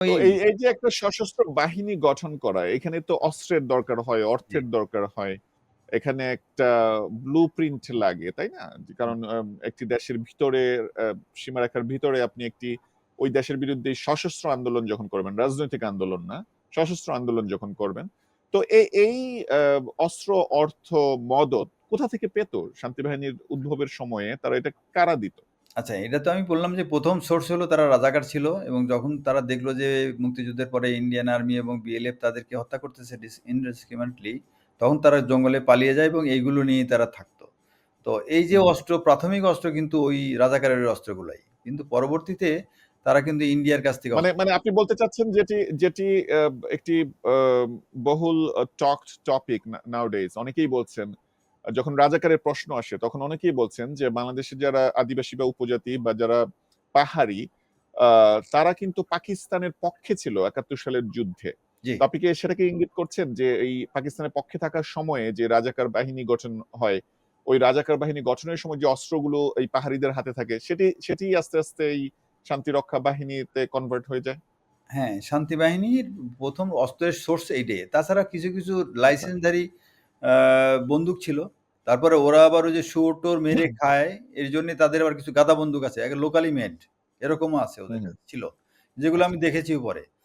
এই এই যে একটা সশস্ত্র বাহিনী গঠন করা, এখানে তো অস্ত্রের দরকার হয়, অর্থের দরকার হয়। এখানে একটা ব্লুপ্রিন্ট লাগে, তাই না? কারণ একটি দেশের ভিতরে সীমারেখার ভিতরে আপনি একটি ওই দেশের বিরুদ্ধে সশস্ত্র আন্দোলন যখন করবেন, রাজনৈতিক আন্দোলন না, সশস্ত্র আন্দোলন যখন করবেন, তো এই অস্ত্র, অর্থ, মদত কোথা থেকে পেত? শান্তি বাহিনীর উদ্ভবের সময়ে তারা এটা কারা দিত? আচ্ছা, এটা তো আমি বললাম যে ১ম সোর্স হলো তারা রাজাকার ছিল এবং যখন তারা দেখল যে মুক্তিযুদ্ধের পরে ইন্ডিয়ান আর্মি এবং বিএলএফ তাদেরকে হত্যা করতেছে ডিস তখন তারা জঙ্গলে পালিয়ে যায় এবং এইগুলো নিয়েই তারা থাকতো। তো এই যে হুম। অস্ত্র, প্রাথমিক অস্ত্র কিন্তু ওই রাজাকারের অস্ত্রগুলাই। কিন্তু পরবর্তীতে তারা কিন্তু ইন্ডিয়ার কাছ থেকে মানে অস্ত্র মানে আপনি বলতে চাচ্ছেন যেটি যেটি আ একটি আ বহুল আ টকড টপিক নাওডেজ অনেকেই বলছেন, যখন রাজাকারের প্রশ্ন আসে তখন অনেকেই বলছেন যে বাংলাদেশের যারা আদিবাসী বা উপজাতি বা যারা পাহাড়ি তারা কিন্তু পাকিস্তানের পক্ষে ছিল ৭১ সালের যুদ্ধে। আপনি কি সেটাকে ইঙ্গিত করছেন যে এই পাকিস্তানের পক্ষে থাকার সময়ে যে রাজাকার বাহিনী গঠন হয়, ওই রাজাকার বাহিনী গঠনের সময় যে অস্ত্রগুলো এই পাহাড়িদের হাতে থাকে সেটি সেটিই আস্তে, আস্তে এই শান্তিরক্ষা বাহিনীতে কনভার্ট হয়ে যায়? হ্যাঁ, শান্তি বাহিনীর ১ম অস্ত্রের সোর্স এইটাই। তাছাড়া কিছু, কিছু আচ্ছা। লাইসেন্সধারী বন্দুক ছিল। তারপরে ওরা আবার ওই যে শুয়োর-টুয়োর মেরে খায়, এর জন্য তাদের আবার কিছু গাদা বন্দুক আছে। একে লোকালি মেড এরকমও আছে ওদের ছিল। যেগুলো আমি দেখেছি পরে।